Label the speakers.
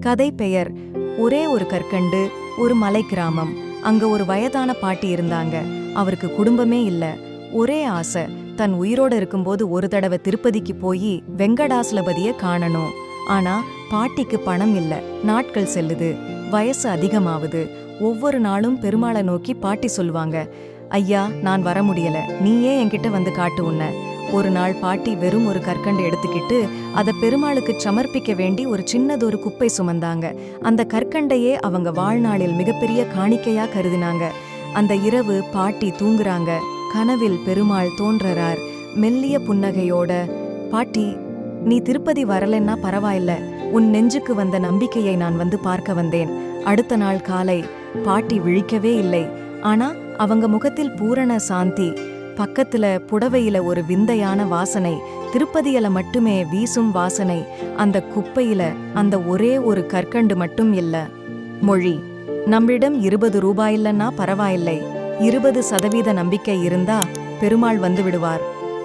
Speaker 1: கதை பெயர் ஒரே ஒரு கற்கண்டு ஒரு மலை கிராமம் அங்க ஒரு வயதான பாட்டி இருந்தாங்க. அவருக்கு குடும்பமே இல்ல. ஒரே ஆசை தன் உயிரோட இருக்கும்போது ஒரு தடவை திருப்பதிக்கு போய் வெங்கடாசலபதிய காணணும். ஆனா பாட்டிக்கு பணம் இல்ல. நாட்கள் செல்லுது. வயசு அதிகமாவுது. ஒவ்வொரு நாளும் பெருமாளை நோக்கி பாட்டி சொல்லுவாங்க ஐயா நான் வர முடியல. நீயே என்கிட்ட வந்து காட்டு உன்ன. ஒரு நாள் பாட்டி வெறும் ஒரு கற்கண்டு எடுத்துக்கிட்டு அதை பெருமாளுக்கு சமர்ப்பிக்க வேண்டி ஒரு சின்னதொரு குப்பை சுமந்தாங்க. அந்த கற்கண்டையே அவங்க வாழ்நாளில் மிகப்பெரிய காணிக்கையா கருதினாங்க. அந்த இரவு பாட்டி தூங்குறாங்க. கனவில் பெருமாள் தோன்றறார். மெல்லிய புன்னகையோட பாட்டி நீ திருப்பதி வரலன்னா பரவாயில்ல. உன் நெஞ்சுக்கு வந்த நம்பிக்கையை நான் வந்து பார்க்க வந்தேன். அடுத்த நாள் காலை பாட்டி விழிக்கவே இல்லை. ஆனா அவங்க முகத்தில் பூரண சாந்தி. பக்கத்துல புடவையில ஒரு விந்தையான வாசனை திருப்பதியில மட்டுமே வீசும் வாசனை அந்த குப்பையில அந்த ஒரே ஒரு கற்கண்டு மட்டும் இல்ல. மொழி நம்மிடம் இருபது ரூபாயில்லன்னா பரவாயில்லை இருபது சதவீத நம்பிக்கை இருந்தா பெருமாள் வந்து விடுவார்.